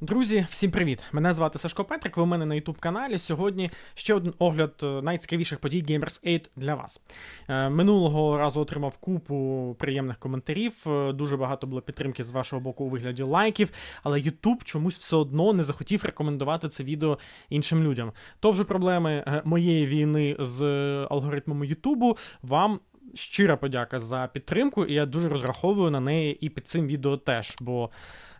Друзі, всім привіт! Мене звати Сашко Петрик. Ви у мене на youtube каналі. Сьогодні ще один огляд е, найцікавіших подій Gamers 8 для вас. Е, Минулого разу отримав купу приємних коментарів. е, Дуже багато було підтримки з вашого боку у вигляді лайків, але YouTube чомусь все одно не захотів рекомендувати це відео іншим людям. То вже проблеми моєї війни з алгоритмами Ютубу. Вам щира подяка за підтримку, і я дуже розраховую на неї і під цим відео теж. Бо,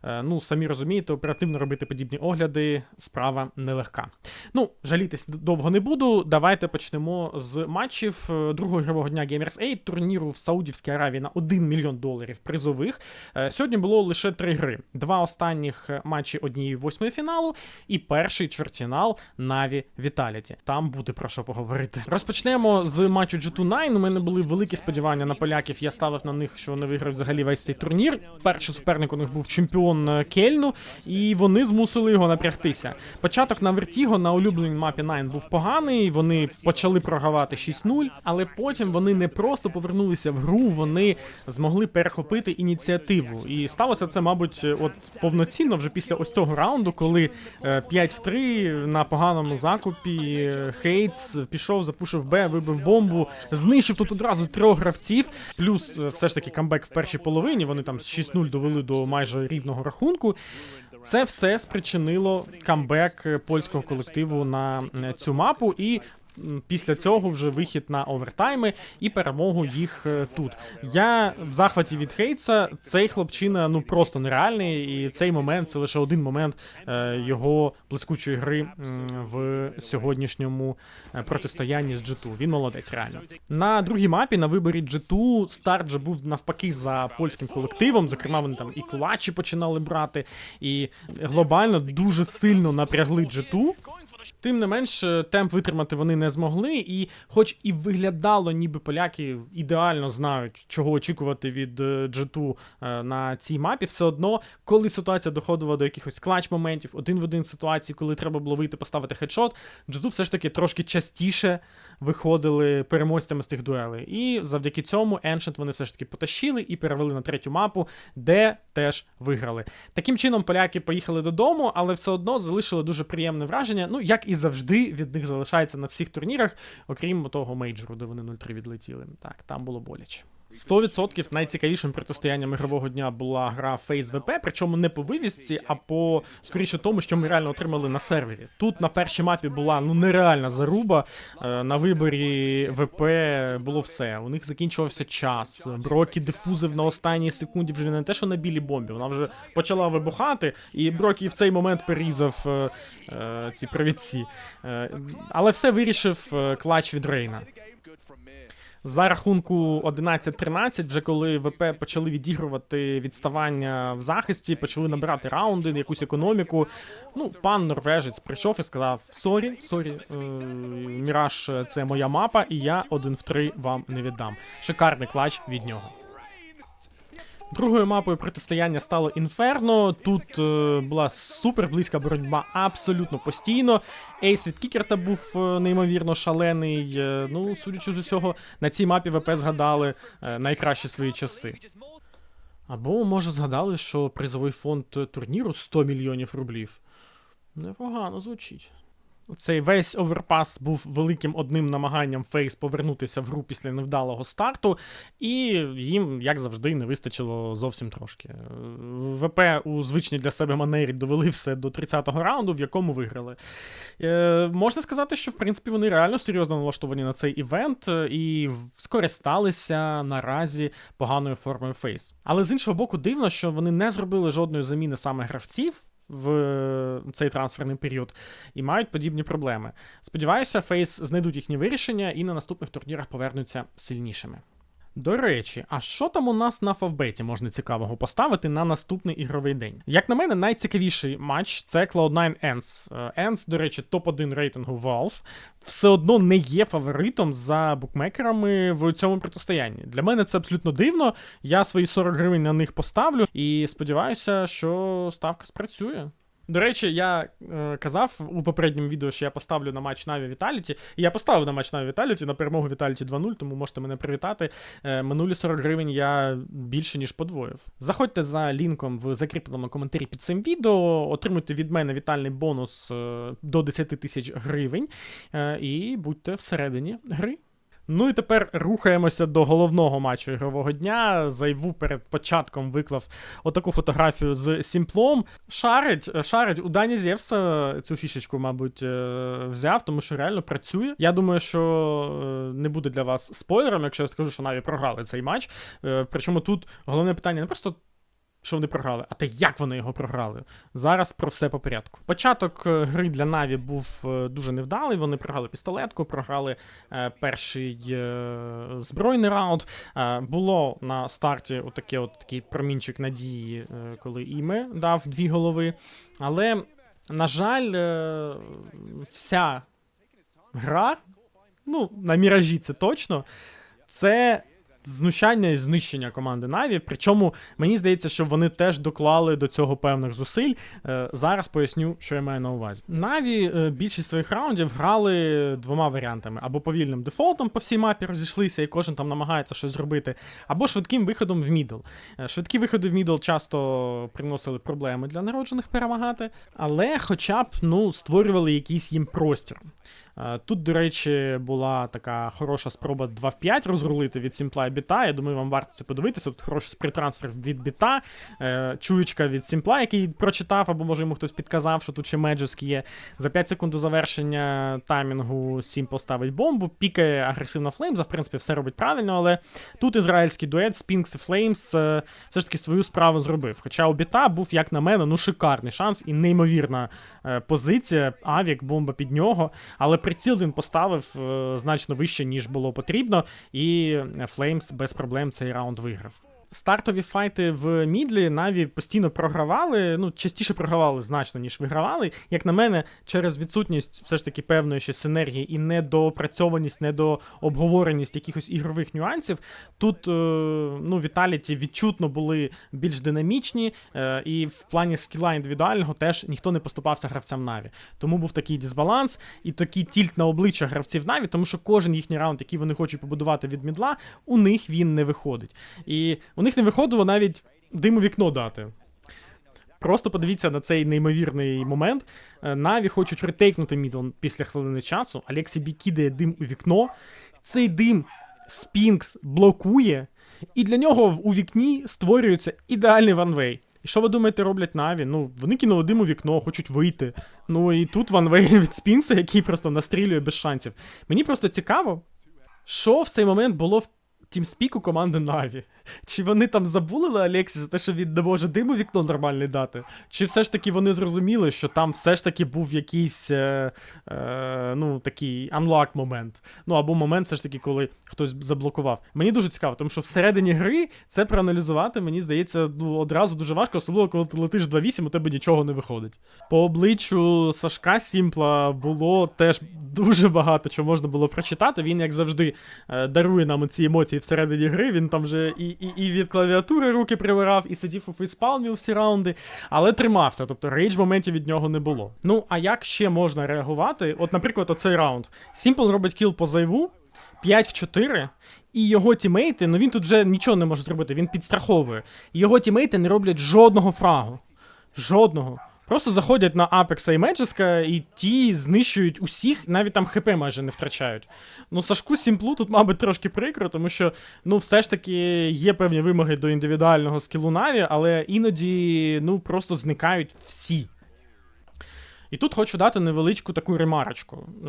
е, ну, самі розумієте, оперативно робити подібні огляди справа нелегка. Ну, жалітись довго не буду. Давайте почнемо з матчів е, другого ігрового дня Gamers 8, турніру в Саудівській Аравії на 1 мільйон доларів призових. Е, Сьогодні було лише три гри: два останніх матчі однієї восьмої фіналу і перший чвертьфінал Наві Віталіті. Там буде про що поговорити. Розпочнемо з матчу G2-9. У мене були великі сподівання на поляків. Я ставив на них, що вони виграють взагалі весь цей турнір. Перший суперник у них був чемпіон е, Кельну, і вони змусили його напрягтися. Початок на Вертіго на улюбленій мапі 9 був поганий. Вони почали програвати 6-0, але потім вони не просто повернулися в гру, вони змогли перехопити ініціативу. І сталося це, мабуть, от повноцінно вже після ось цього раунду, коли е, 5 в 3 на поганому закупі е, Хейтс пішов, запушив Б, вибив бомбу, знищив тут одразу трьох гравців. Плюс е, все ж таки камбек в першій половині. Вони там з 6-0 довели до майже рівного рахунку. Це все спричинило камбек польського колективу на е, цю мапу і. Після цього вже вихід на овертайми і перемогу їх е, тут. Я в захваті від Хейтса. Цей хлопчина ну просто нереальний, і цей момент це лише один момент е, його блискучої гри в сьогоднішньому е, протистоянні з G2. Він молодець, реально. На другій мапі на виборі G2 старт же був навпаки за польським колективом. Зокрема, вони там і клатчі починали брати, і глобально дуже сильно напрягли G2. Тим не менш, е, темп витримати вони не змогли, і, хоч і виглядало, ніби поляки ідеально знають, чого очікувати від G2 е, на цій мапі, все одно, коли ситуація доходила до якихось клач моментів, один в один ситуації, коли треба було вийти поставити хедшот, G2 все ж таки трошки частіше виходили переможцями з тих дуелей. І завдяки цьому Ancient вони все ж таки потащили і перевели на третю мапу, де теж виграли. Таким чином, поляки поїхали додому, але все одно залишили дуже приємне враження. Ну, як і завжди, від них залишається на всіх турнірах, окрім того мейджору, де вони 0-3 відлетіли. Так, там було боляче. 100% найцікавішим протистоянням ігрового дня була гра Face VP, причому не по вивісці, а по скоріше тому, що ми реально отримали на сервері. Тут на першій мапі була ну нереальна заруба. Е, На виборі ВП було все. У них закінчувався час. Брокі дифузив на останній секунді вже не те, що на білій бомбі. Вона вже почала вибухати, і Брокі в цей момент перерізав е, е, ці привідці. Е, але все вирішив е, клач від Рейна. За рахунку 11-13, вже коли ВП почали відігрувати відставання в захисті, почали набирати раунди, якусь економіку. Ну, пан норвежець прийшов і сказав: Сорі, сорі, е, Міраж, це моя мапа, і я один в три вам не віддам. Шикарний клач від нього. Другою мапою протистояння стало Інферно. Тут е, була супер близька боротьба абсолютно постійно. Ейс від Кікерта був е, неймовірно шалений. Е, ну, судячи з усього, на цій мапі ВП згадали е, найкращі свої часи. Або, може, згадали, що призовий фонд турніру 100 мільйонів рублів. Непогано звучить. Цей весь оверпас був великим одним намаганням Фейс повернутися в гру після невдалого старту, і їм, як завжди, не вистачило зовсім трошки. ВП у звичній для себе манері довели все до 30-го раунду, в якому виграли. Е, можна сказати, що в принципі вони реально серйозно налаштовані на цей івент е, і скористалися наразі поганою формою Фейс. Але з іншого боку, дивно, що вони не зробили жодної заміни саме гравців в е, цей трансферний період і мають подібні проблеми. Сподіваюся, Фейс знайдуть їхні вирішення і на наступних турнірах повернуться сильнішими. До речі, а що там у нас на фавбеті можна цікавого поставити на наступний ігровий день? Як на мене, найцікавіший матч це Cloud9 Ends. Е, Ends, до речі, топ-1 рейтингу Valve. Все одно не є фаворитом за букмекерами в цьому протистоянні. Для мене це абсолютно дивно. Я свої 40 гривень на них поставлю і сподіваюся, що ставка спрацює. До речі, я е, казав у попередньому відео, що я поставлю на матч Наві Віталіті. І я поставив на матч Наві Віталіті на перемогу Віталіті 2-0, тому можете мене привітати. Е, минулі 40 гривень я більше ніж подвоїв. Заходьте за лінком в закріпленому коментарі під цим відео, отримуйте від мене вітальний бонус е, до 10 тисяч гривень. Е, і будьте всередині гри. Ну і тепер рухаємося до головного матчу ігрового дня. Зайву перед початком виклав отаку фотографію з Сімплом. Шарить, шарить у Дані Зевса цю фішечку, мабуть, е, взяв, тому що реально працює. Я думаю, що е, не буде для вас спойлером, якщо я скажу, що Наві програли цей матч. Е, Причому тут головне питання не просто. Що вони програли, а те, як вони його програли. Зараз про все по порядку. Початок е, гри для Наві був е, дуже невдалий. Вони програли пістолетку, програли е, перший е, збройний раунд. Е, було на старті отаке от такий промінчик надії, е, коли іме дав дві голови. Але, на жаль, е, вся гра, ну, на міражі це точно, це знущання і знищення команди Наві. Причому мені здається, що вони теж доклали до цього певних зусиль. Е, зараз поясню, що я маю на увазі. Наві е, більшість своїх раундів грали двома варіантами: або повільним дефолтом по всій мапі розійшлися, і кожен там намагається щось зробити, або швидким виходом в мідл. Е, Швидкі виходи в мідл часто приносили проблеми для народжених перемагати, але хоча б ну, створювали якийсь їм простір. Тут, до речі, була така хороша спроба 2 в 5 розрулити від Сімпла біта. Я думаю, вам варто це подивитися. Тут хороший спринтрансфер від біта, е, чуєчка від Сімпла, який прочитав, або може йому хтось підказав, що тут ще Меджиск є. За 5 секунд до завершення таймінгу Сімпл ставить бомбу, пікає агресивно Флеймза, в принципі, все робить правильно, але тут ізраїльський дует Спінкс і Флеймс все ж таки свою справу зробив. Хоча у біта був, як на мене, ну шикарний шанс і неймовірна е, позиція. Авік, бомба під нього. Але приціл він поставив е, значно вище, ніж було потрібно, і Флеймс без проблем цей раунд виграв. Стартові файти в Мідлі Наві постійно програвали, ну, частіше програвали значно, ніж вигравали. Як на мене, через відсутність все ж таки певної ще синергії і недоопрацьованість, недообговореність якихось ігрових нюансів. Тут е, ну, Віталіті відчутно були більш динамічні, е, і в плані скіла індивідуального теж ніхто не поступався гравцям Наві. Тому був такий дисбаланс і такий тільт на обличчя гравців Наві, тому що кожен їхній раунд, який вони хочуть побудувати від мідла, у них він не виходить. І у них не виходило навіть диму вікно дати. Просто подивіться на цей неймовірний момент. Е, Наві хочуть ретейкнути мідл після хвилини часу. Алексій Бі кидає дим у вікно. Цей дим Спінкс блокує, і для нього у вікні створюється ідеальний ванвей. І що ви думаєте, роблять Наві? Ну, вони кинули дим у вікно, хочуть вийти. Ну і тут ванвей від Спінкса, який просто настрілює без шансів. Мені просто цікаво, що в цей момент було в тімспіку команди Наві. Чи вони там забули на Алексі за те, що він не може диму вікно нормальне дати? Чи все ж таки вони зрозуміли, що там все ж таки був якийсь е, е, ну, такий unlock момент? Ну або момент, все ж таки, коли хтось заблокував. Мені дуже цікаво, тому що всередині гри це проаналізувати, мені здається, ну, одразу дуже важко, особливо коли ти летиш 2-8, у тебе нічого не виходить. По обличчю Сашка Сімпла було теж дуже багато чого можна було прочитати. Він, як завжди, е, дарує нам ці емоції всередині гри. Він там вже і, і, і від клавіатури руки прибирав, і сидів у фейспалмі всі раунди, але тримався. Тобто рейдж моментів від нього не було. Ну, а як ще можна реагувати? От, наприклад, оцей раунд. Сімпл робить кіл по зайву. 5 в 4, і його тімейти, ну він тут вже нічого не може зробити, він підстраховує. Його тімейти не роблять жодного фрагу. Жодного. Просто заходять на Апекса і Меджеска, і ті знищують усіх, навіть там ХП майже не втрачають. Ну, Сашку Сімплу тут, мабуть, трошки прикро, тому що ну, все ж таки є певні вимоги до індивідуального скілу Наві, але іноді ну, просто зникають всі. І тут хочу дати невеличку таку ремарочку. Е,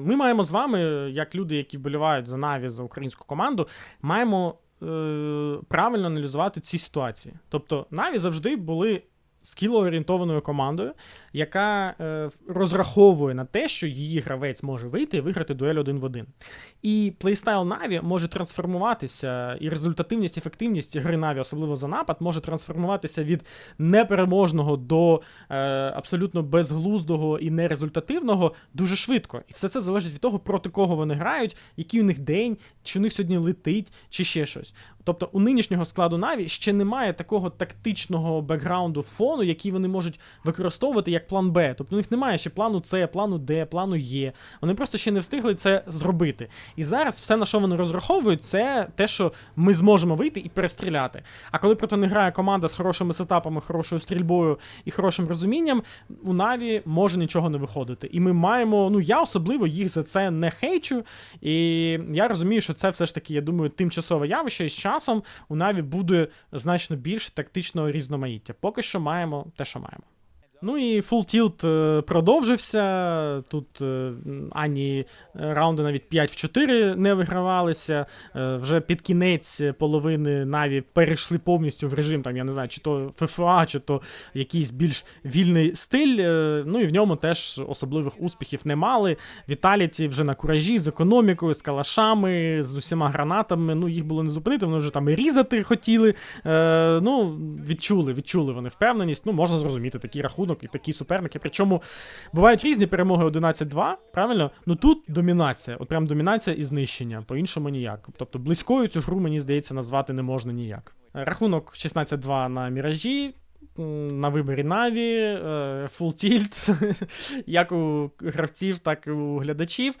Ми маємо з вами, як люди, які вболівають за Наві, за українську команду, маємо е, правильно аналізувати ці ситуації. Тобто, Наві завжди були скілоорієнтованою командою, яка е, розраховує на те, що її гравець може вийти і виграти дуель один в один. І плейстайл Наві може трансформуватися, і результативність, ефективність гри Наві, особливо за напад, може трансформуватися від непереможного до е, абсолютно безглуздого і нерезультативного дуже швидко. І все це залежить від того, проти кого вони грають, який у них день, чи у них сьогодні летить, чи ще щось. Тобто у нинішнього складу Наві ще немає такого тактичного бекграунду фону, який вони можуть використовувати як план Б. Тобто у них немає ще плану С, плану Д, плану Є. Вони просто ще не встигли це зробити. І зараз все, на що вони розраховують, це те, що ми зможемо вийти і перестріляти. А коли проти них грає команда з хорошими сетапами, хорошою стрільбою і хорошим розумінням, у Наві може нічого не виходити. І ми маємо, ну я особливо їх за це не хейчу. І я розумію, що це все ж таки, я думаю, тимчасове явище, і з часом у Наві буде значно більше тактичного різноманіття. Поки що маємо те, що маємо. Ну і Full Tilt е, продовжився. Тут е, ані раунди навіть 5 в 4 не вигравалися. Е, Вже під кінець половини Наві перейшли повністю в режим, там, я не знаю, чи то ФФА, чи то якийсь більш вільний стиль. Ну і в ньому теж особливих успіхів не мали. Віталіті вже на куражі з економікою, з калашами, з усіма гранатами. Ну, їх було не зупинити, вони вже там і різати хотіли. Ну, відчули, відчули вони впевненість. Ну, можна зрозуміти такий рахунок і такі суперники. Причому бувають різні перемоги 11-2, правильно? Ну тут домінація, от прям домінація і знищення, по-іншому ніяк. Тобто близькою цю гру, мені здається, назвати не можна ніяк. Рахунок 16-2 на міражі. На виборі Наві, е, Full Tilt, як у гравців, так і у глядачів.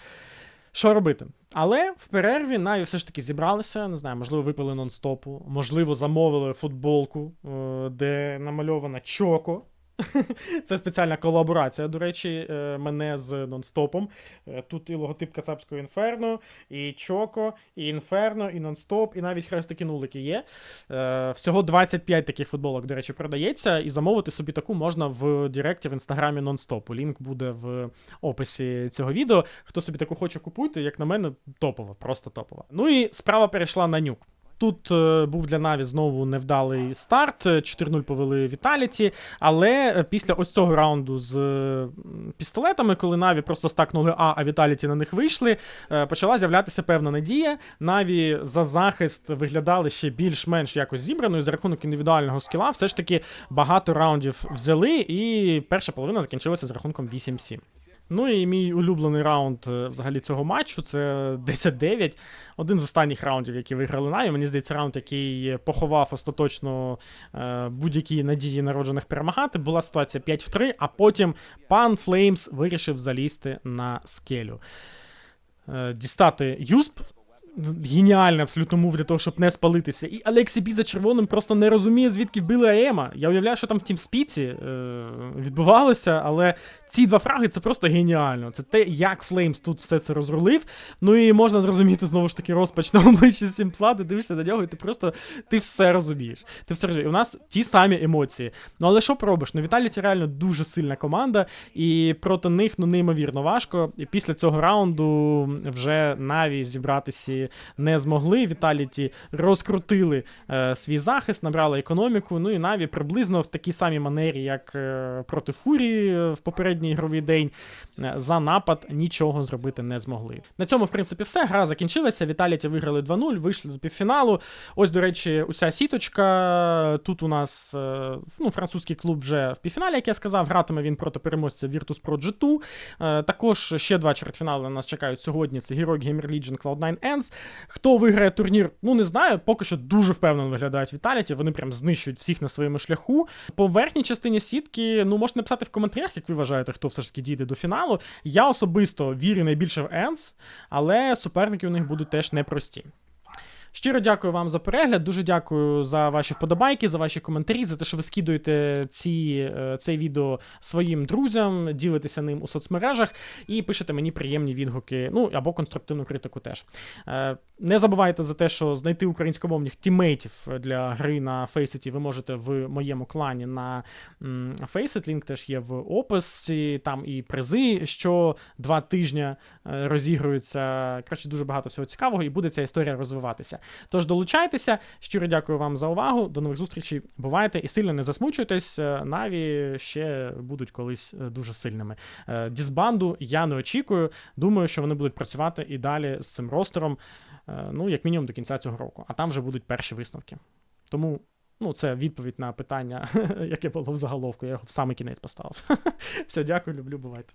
Що робити? Але в перерві Наві все ж таки зібралися, не знаю, можливо, випили нон-стопу, можливо, замовили футболку, е, де намальована Чоко. Це спеціальна колаборація, до речі, е, мене з нон-стопом. Е, Тут і логотип Кацапського інферно, і Чоко, і Інферно, і нон-стоп, і навіть хрестики нулики є. Е, Всього 25 таких футболок, до речі, продається, і замовити собі таку можна в Директі в інстаграмі нон-стопу. Лінк буде в описі цього відео. Хто собі таку хоче купуйте, як на мене, топова, просто топова. Ну і справа перейшла на нюк. Тут е, був для Наві знову невдалий старт. е, 4-0 повели Віталіті. Але е, після ось цього раунду з е, пістолетами, коли Наві просто стакнули А, а Віталіті на них вийшли, е, почала з'являтися певна надія. Наві за захист виглядали ще більш-менш якось зібраною за рахунок індивідуального скіла. Все ж таки багато раундів взяли, і перша половина закінчилася з рахунком 8-7. Ну і мій улюблений раунд е, взагалі цього матчу це 10-9. Один з останніх раундів, які виграли Наві. Мені здається, раунд, який поховав остаточно е, будь-які надії народжених перемагати. Була ситуація 5 в 3, а потім пан Флеймс вирішив залізти на скелю. Е, дістати Юсп. Геніальний абсолютно мув для того, щоб не спалитися. І Алексі Бі за червоним просто не розуміє, звідки вбили Аема. Я уявляю, що там в тімспіці е, відбувалося, але ці два фраги це просто геніально. Це те, як Флеймс тут все це розрулив. Ну і можна зрозуміти знову ж таки розпач на обличчі Сімпла, ти дивишся на нього, і ти просто ти все розумієш. Ти все розумієш. І у нас ті самі емоції. Ну але що пробиш? Ну Віталіті реально дуже сильна команда, і проти них ну неймовірно важко. І після цього раунду вже Наві зібратися не змогли. Віталіті розкрутили е, свій захист, набрали економіку. Ну і Наві приблизно в такій самій манері, як е, проти Фурії е, в попередній ігровий день. е, За напад нічого зробити не змогли. На цьому, в принципі, все. Гра закінчилася. Віталіті виграли 2-0, вийшли до півфіналу. Ось, до речі, уся сіточка. Тут у нас е, ну, французький клуб вже в півфіналі, як я сказав, гратиме він проти переможця Virtus Pro G2. Е, Також ще два чвертьфінали на нас чекають сьогодні. Це Heroic Gamer Legion Cloud9 Ends. Хто виграє турнір? Ну не знаю. Поки що дуже впевнено виглядають Віталіті. Вони прям знищують всіх на своєму шляху. По верхній частині сітки, ну можете написати в коментарях, як ви вважаєте, хто все ж таки дійде до фіналу. Я особисто вірю найбільше в Енс, але суперники у них будуть теж непрості. Щиро дякую вам за перегляд. Дуже дякую за ваші вподобайки, за ваші коментарі, за те, що ви скидуєте ці, е, це відео своїм друзям, ділитеся ним у соцмережах і пишете мені приємні відгуки, ну або конструктивну критику теж. Е, Не забувайте за те, що знайти українськомовних тімейтів для гри на Faceit ви можете в моєму клані на Faceit. Лінк теж є в описі. Там і призи, що два тижні е, розігруються. Коротше, дуже багато всього цікавого, і буде ця історія розвиватися. Тож долучайтеся. Щиро дякую вам за увагу. До нових зустрічей. Бувайте і сильно не засмучуйтесь. Е, Наві ще будуть колись е, дуже сильними. Е, Дізбанду я не очікую. Думаю, що вони будуть працювати і далі з цим ростером, ну, як мінімум до кінця цього року. А там вже будуть перші висновки. Тому. Ну, це відповідь на питання, яке було в заголовку. Я його в самий кінець поставив. Все, дякую, люблю, бувайте.